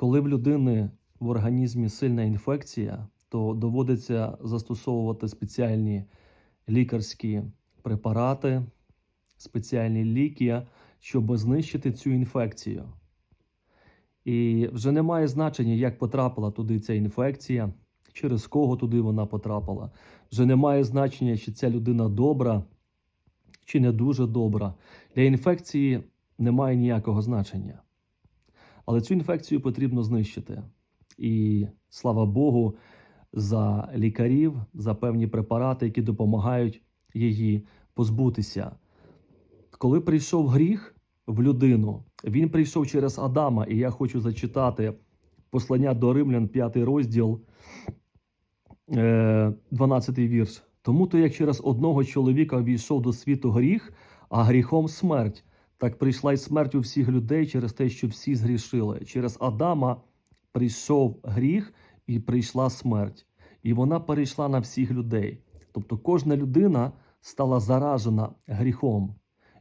Коли в людини в організмі сильна інфекція, то доводиться застосовувати спеціальні лікарські препарати, спеціальні ліки, щоб знищити цю інфекцію. І вже немає значення, як потрапила туди ця інфекція, через кого туди вона потрапила. Вже немає значення, чи ця людина добра, чи не дуже добра. Для інфекції немає ніякого значення. Але цю інфекцію потрібно знищити. І слава Богу, за лікарів, за певні препарати, які допомагають її позбутися. Коли прийшов гріх в людину, він прийшов через Адама, і я хочу зачитати послання до Римлян, 5 розділ, е, 12 вірш. Тому то, як через одного чоловіка війшов до світу гріх, а гріхом смерть, так прийшла й смерть у всіх людей через те, що всі згрішили. Через Адама прийшов гріх і прийшла смерть. І вона перейшла на всіх людей. Тобто кожна людина стала заражена гріхом.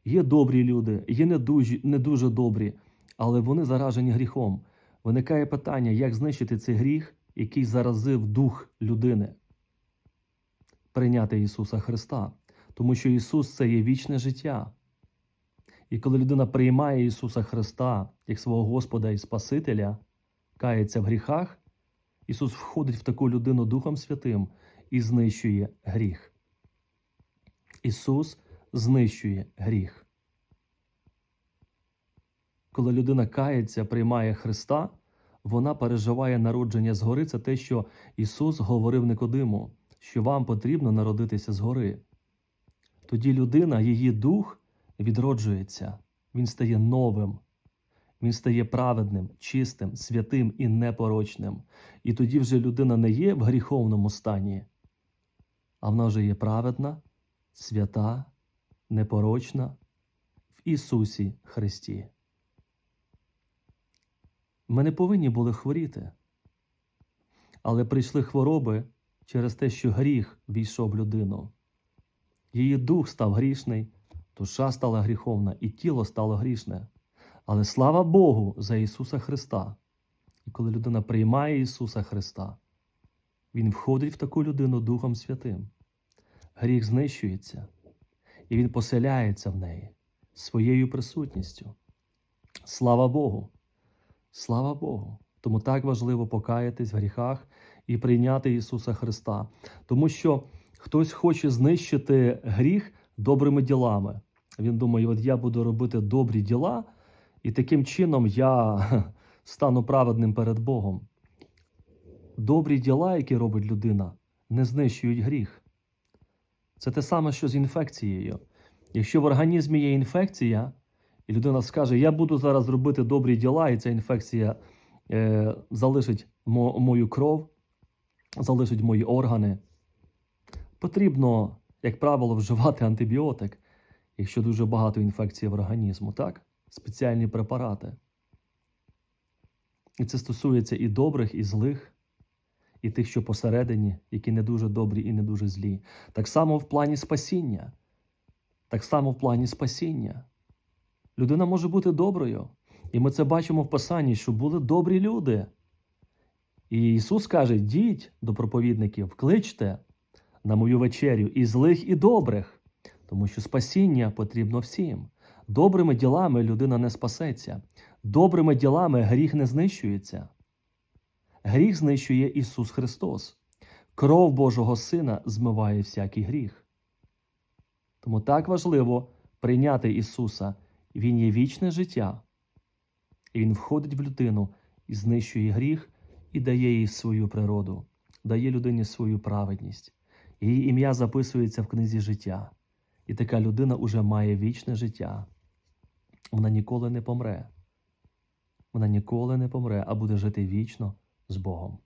Є добрі люди, є не дуже, не дуже добрі, але вони заражені гріхом. Виникає питання, як знищити цей гріх, який заразив дух людини. Прийняти Ісуса Христа, тому що Ісус це є вічне життя. І коли людина приймає Ісуса Христа як свого Господа і Спасителя, кається в гріхах, Ісус входить в таку людину Духом Святим і знищує гріх. Ісус знищує гріх. Коли людина кається, приймає Христа, вона переживає народження згори. Це те, що Ісус говорив Никодиму, що вам потрібно народитися згори. Тоді людина, її дух відроджується, він стає новим, він стає праведним, чистим, святим і непорочним. І тоді вже людина не є в гріховному стані, а вона вже є праведна, свята, непорочна в Ісусі Христі. Ми не повинні були хворіти, але прийшли хвороби через те, що гріх війшов в людину. Її дух став грішний, душа стала гріховна, і тіло стало грішне. Але слава Богу за Ісуса Христа. І коли людина приймає Ісуса Христа, Він входить в таку людину Духом Святим. Гріх знищується, і Він поселяється в неї своєю присутністю. Слава Богу! Слава Богу! Тому так важливо покаятись в гріхах і прийняти Ісуса Христа. Тому що хтось хоче знищити гріх добрими ділами. Він думає, от я буду робити добрі діла, і таким чином я стану праведним перед Богом. Добрі діла, які робить людина, не знищують гріх. Це те саме, що з інфекцією. Якщо в організмі є інфекція, і людина скаже, я буду зараз робити добрі діла, і ця інфекція е, залишить мо, мою кров, залишить мої органи. Потрібно, як правило, вживати антибіотик, якщо дуже багато інфекції в організму, так? Спеціальні препарати. І це стосується і добрих, і злих, і тих, що посередині, які не дуже добрі і не дуже злі. Так само в плані спасіння. Так само в плані спасіння. Людина може бути доброю. І ми це бачимо в Писанні, що були добрі люди. І Ісус каже: йдіть до проповідників, кличте на мою вечерю і злих, і добрих, тому що спасіння потрібно всім. Добрими ділами людина не спасеться, добрими ділами гріх не знищується. Гріх знищує Ісус Христос. Кров Божого Сина змиває всякий гріх. Тому так важливо прийняти Ісуса. Він є вічне життя, Він входить в людину і знищує гріх і дає їй свою природу, дає людині свою праведність. Її ім'я записується в книзі життя, і така людина уже має вічне життя. Вона ніколи не помре. Вона ніколи не помре, а буде жити вічно з Богом.